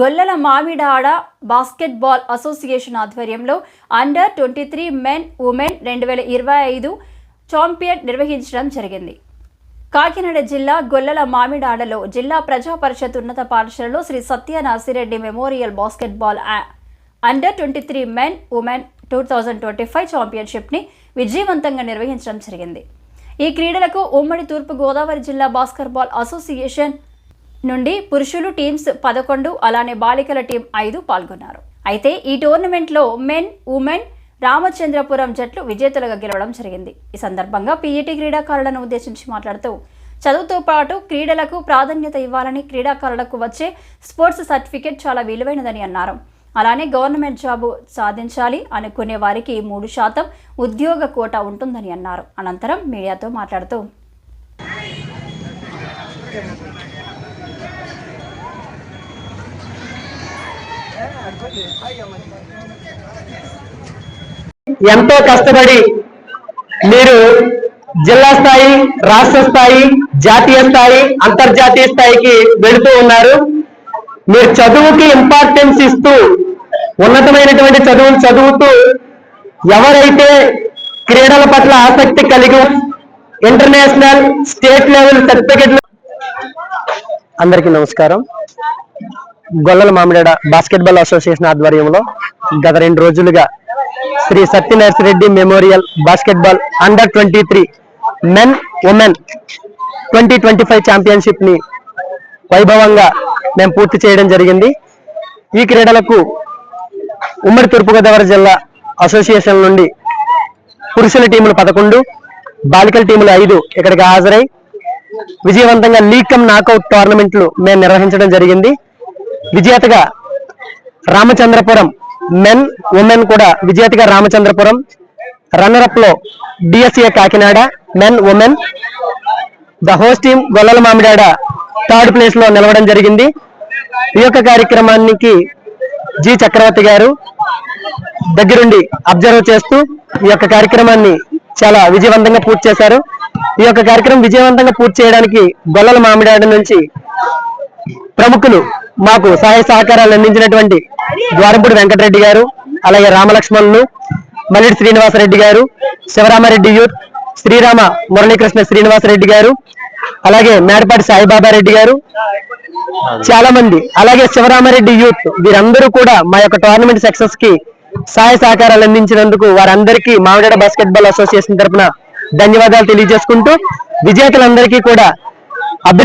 గొల్లల Mamidada basketball association ఆధ్వర్యంలో under twenty three men women రెండు వేల ఇరవై ఐదు ఛాంపియన్ నిర్వహించడం జరిగింది. కాకినాడ జిల్లా గొల్లల మామిడాడలో జిల్లా ప్రజా పరిషత్ ఉన్నత పాఠశాలలో Shri Satyanasireddy memorial basketball under twenty three men women two thousand twenty five ఛాంపియన్షిప్ని విజయవంతంగా నిర్వహించడం జరిగింది. ఈ క్రీడలకు ఉమ్మడి తూర్పు గోదావరి జిల్లా బాస్కెట్బాల్ అసోసియేషన్ నుండి పురుషులు టీమ్స్ పదకొండు అలానే బాలికల టీం ఐదు పాల్గొన్నారు. అయితే ఈ టోర్నమెంట్లో మెన్ ఉమెన్ రామచంద్రపురం జట్లు విజేతలుగా గెలవడం జరిగింది. ఈ సందర్భంగా పీఈటీ క్రీడాకారులను ఉద్దేశించి మాట్లాడుతూ చదువుతో పాటు క్రీడలకు ప్రాధాన్యత ఇవ్వాలని క్రీడాకారులకు వచ్చే స్పోర్ట్స్ సర్టిఫికేట్ చాలా విలువైనదని అన్నారు. అలానే గవర్నమెంట్ జాబు సాధించాలి అనుకునే వారికి మూడు శాతం ఉద్యోగ కోట ఉంటుందని అన్నారు. అనంతరం మీడియాతో మాట్లాడుతూ ఎంతో కష్టపడి మీరు జిల్లా స్థాయి రాష్ట్ర స్థాయి జాతీయ స్థాయి అంతర్జాతీయ స్థాయికి వెళుతూ ఉన్నారు. మీరు చదువుకి ఇంపార్టెన్స్ ఇస్తూ ఉన్నతమైనటువంటి చదువులు చదువుతూ ఎవరైతే క్రీడల పట్ల ఆసక్తి కలిగి ఇంటర్నేషనల్ స్టేట్ లెవెల్ సర్టిఫికెట్లు అందరికీ నమస్కారం. గొల్లల మామిడాడ బాస్కెట్బాల్ అసోసియేషన్ ఆధ్వర్యంలో గత రెండు రోజులుగా Shri Satyanarasireddy memorial basketball under twenty three men women twenty twenty five ఛాంపియన్షిప్ని వైభవంగా మేము పూర్తి చేయడం జరిగింది. ఈ క్రీడలకు ఉమ్మడి తూర్పుగోదావరి జిల్లా అసోసియేషన్ నుండి పురుషుల టీములు పదకొండు బాలికల టీములు ఐదు ఇక్కడికి హాజరై విజయవంతంగా లీగ్ కమ్ నాకౌట్ టోర్నమెంట్లు మేము నిర్వహించడం జరిగింది. విజేతగా రామచంద్రపురం మెన్ ఉమెన్ కూడా విజేతగా Ramachandrapuram. Runner అప్లో DSA Kakinada men women the host team Gollala Mamidada third ప్లేస్లో నిలవడం జరిగింది. ఈ యొక్క కార్యక్రమానికి జి చక్రవర్తి గారు దగ్గరుండి అబ్జర్వ్ చేస్తూ ఈ యొక్క కార్యక్రమాన్ని చాలా విజయవంతంగా పూర్తి చేశారు. ఈ యొక్క కార్యక్రమం విజయవంతంగా పూర్తి చేయడానికి గొల్లల మామిడాడ నుంచి ప్రముఖులు మాకు సహాయ సహకారాలు అందించినటువంటి ద్వారంపూడి వెంకటరెడ్డి గారు అలాగే రామలక్ష్మణులు మల్లిడి శ్రీనివాసరెడ్డి గారు శివరామారెడ్డి యూత్ శ్రీరామ మురళీకృష్ణ శ్రీనివాసరెడ్డి గారు అలాగే మేడపాటి సాయిబాబా రెడ్డి గారు చాలా మంది అలాగే శివరామారెడ్డి యూత్ వీరందరూ కూడా మా యొక్క టోర్నమెంట్ సక్సెస్కి సహాయ సహకారాలు అందించినందుకు వారందరికీ మామిడాడ బాస్కెట్బాల్ అసోసియేషన్ తరపున ధన్యవాదాలు తెలియజేసుకుంటూ విజేతలందరికీ కూడా